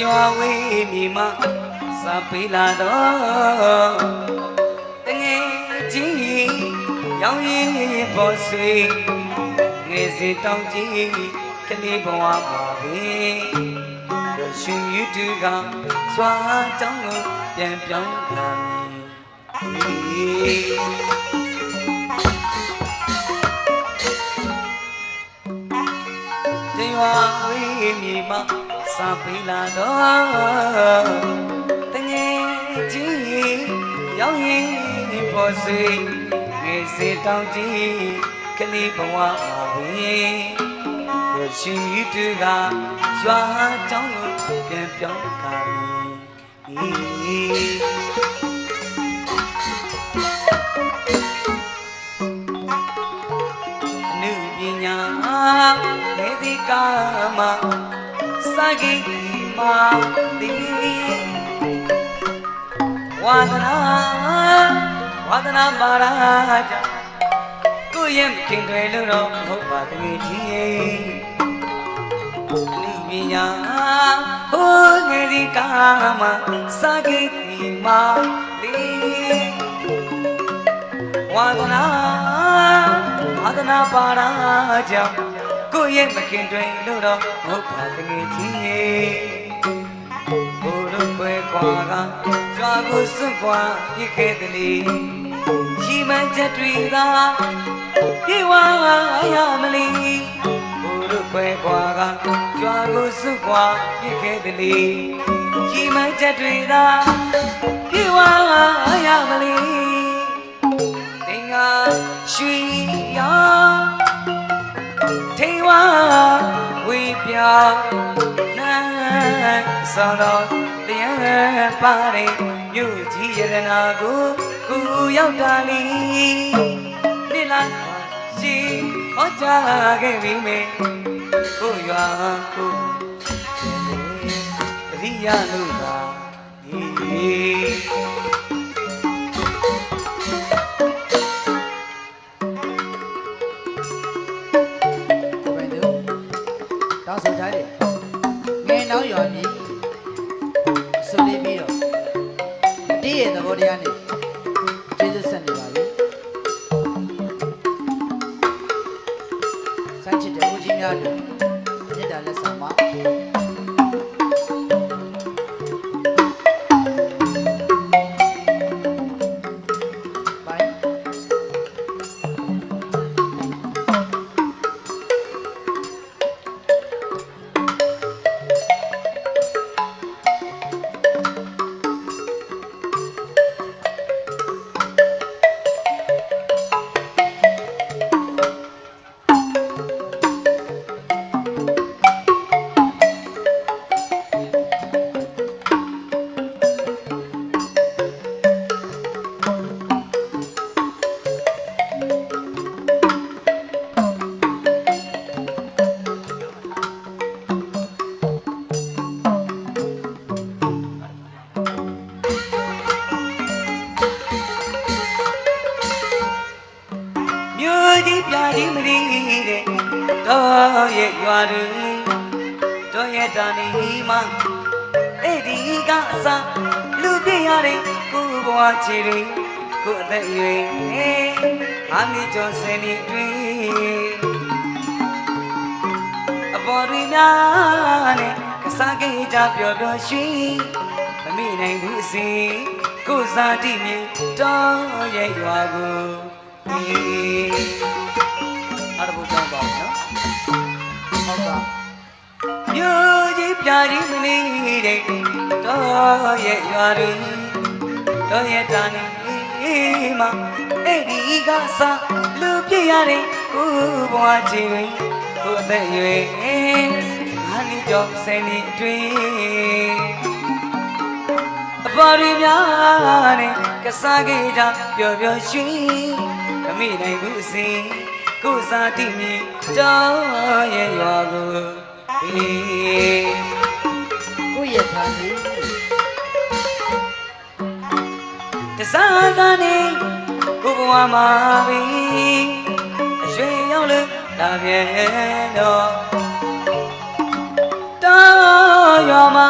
ရွာဝေးမြေမှာစာပေးလာတော့တငယ်ကြီးရောင်ရင်ပေါ်ဆွေငယ်စီတောင်းကြီးကလေးဘဝပါပဲတို့ရှင်ယူတူကစွာတောင်းကိုပြန်ပြောင်းခံမည်တေဝဝေးမြေမှာ စာပေးလာတော့တငယ်ကြီးရောက်ရင်ပေါ်စေငယ်စေတောင်းကြီးကလေးဘဝမှာဝေးရရှိတူကရွာတောင်းလို့ပြန်ပြောင်းကာမီအနုပညာနေဒီကာမ စာဂိမာတိဝါဒနာဝါဒနာပါရာကြကိုယ့်ရဲ့ခင်တွေလို့တော့မဟုတ်ပါတကယ်ကြီးအနုပညာဟိုငယ်ဒီကာမစာဂိမာတိဝါဒနာဝါဒနာပါရာကြောင့် ကိုယ့်ရဲ့မခင်တွင်လို့တော့မဟုတ်ပါတကယ်ကြီးရေဘိုးတို့ခွဲခွာကကြွားကိုစွန့်ခွာပြစ်ခဲ့တယ်လေရှိမှန်ချက်တွေသာပြေဝါရမလီဘိုးတို့ခွဲခွာကကြွားကိုစွန့်ခွာပြစ်ခဲ့တယ်လေရှိမှန်ချက်တွေသာပြေဝါရမလီတင်ငါရွှေရောင် ထေဝဝေပြောင်းနန်းစောတော်တရားပါရင်မြို့ကြီးရတနာကိုကူရောက်တာလီနိလာရှိဟောကြားခဲ့ပြီမေကိုရွာကိုတရိယာလို့သာ တောင်းဆိုထားတယ်ငယ်နောက်ရွာမြည်ဆိုလေးပြီးတော့တည့်ရဲ့သဘောတရားနဲ့ကျေးဇူးဆက်နေပါပြီစိုက်ချစ်တဲ့ဦးကြီးများတို့မေတ္တာလက်ဆောင်ပါ ရဲ့ရွာတွေတော့ရဲ့တန်ဒီမှာအဲ့ဒီကအစားလူပြရတဲ့ကိုဘွားချီတွေကိုအသက်အရွယ်အာမီကျော်စင်ဒီတွင်အပေါ်ရီများနဲ့ကစားကိကြပျော်ပျော်ရွှင်မမိနိုင်ဘူးစီကိုစားတိမြေတော့ရဲ့ရွာကိုအားတဘုကြောင်းပါဘူးနော် ဟုတ်ပါမြို့ကြီးပြကြီးမနေတဲ့တော့ရဲ့ရွာတွေတော့ရဲ့တာနေမှာအဲ့ဒီကစားလူပြရတဲ့ကိုဘွားချီတွေကိုအသက်ရွယ်ဟာနီကြောင့်ဆယ်နှစ်အတွင်းအပေါ်ရီများနဲ့ကစားကြကြပျော်ပျော်ရွှင်မမိနိုင်ဘူးစီ ကိုစားတိမီတော့ရဲ့ရွာကိုအေးကိုယ့်ရဲ့ဌာနေတစားကနေကိုဘဝမှာပြီအရွှေရောက်လို့လာပြန်တော့တတော်ရွာမှာ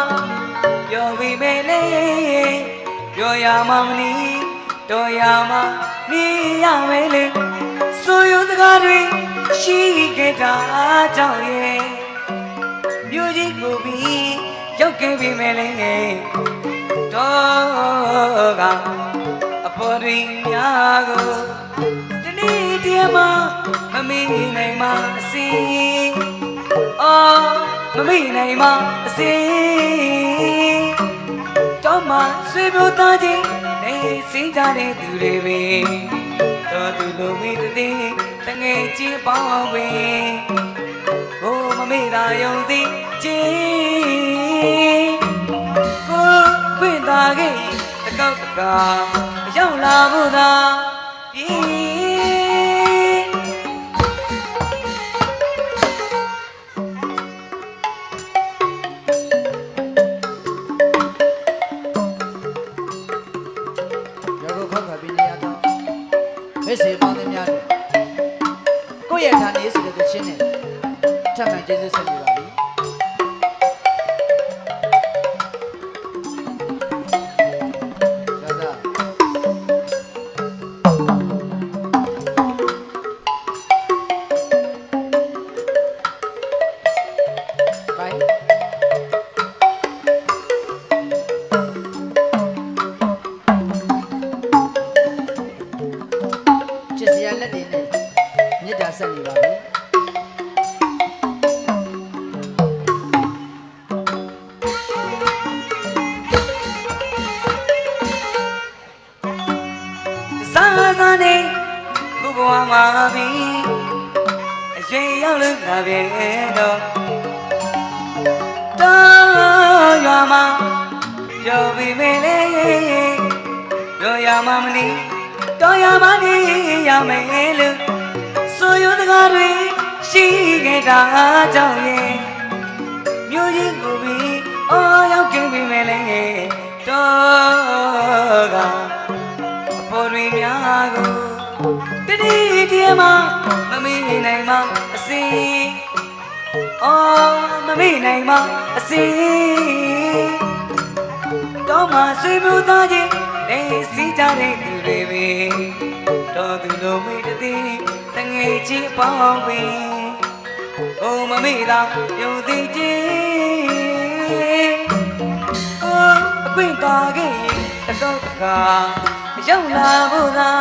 ပြောပြီးမယ်လေပြောရမှာမနီတော်ရမှာနေရမယ်လေ ဆိုရစကားတွေရှိခဲ့တာကြောင့်ရဲ့မြို့ကြီးကိုပြီးရောက်ခဲ့ပြီမယ်လေတော်ကအပေါ်တွင်များကိုဒီနေ့တည်းမှာမမီနိုင်မအစီအော်မမီနိုင်မအစီတော့မှဆွေမျိုးသားချင်းနေစင်းကြတဲ့သူတွေပဲ တော်သူလိုမိတည်တငယ်ချင်းပေါင်းပင်ကိုမမေ့တာယုံသိချင်းကိုခွင့်သာခဲ့တကောက်တကာရောက်လာဖို့သာပြေးရော မိတ်ဆွေပေါင်းသင်းများတို့ကိုယ့်ရဲ့ဌာနေဆိုတဲ့သချင်းနဲ့ထပ်မံကျေးဇူးဆက်ပြပါ ဆက်နေပါပြီစားစားနေဘုဘဝမှာပြီအရင်ရောက်လို့လာပြီတော့တော်ရွာမှာပြောပြီးမေလေပြောရမှာမနီတော်ရမှာနေရမယ်လို့ ဆိုရတကားတွေရှိခဲ့တာကြောင့်ရဲ့မြို့ကြီးကိုပြီးအော်ရောက်ခဲ့ပြီမေလေတော်ကအပေါ်တွင်များကိုတတိတည်းမှာမမေ့နိုင်မအစီအော်မမေ့နိုင်မအစီတော့မှဆွေမျိုးသားချင်းနေစီကြတဲ့သူတွေပဲတော်သူလိုမိ တသိတငယ်ချင်းပေါင်းပင်အိုမမေ့တာယုံသိချင်းကိုအခွင့်ပါခဲ့တတော့တကားရောက်လာဖို့သာ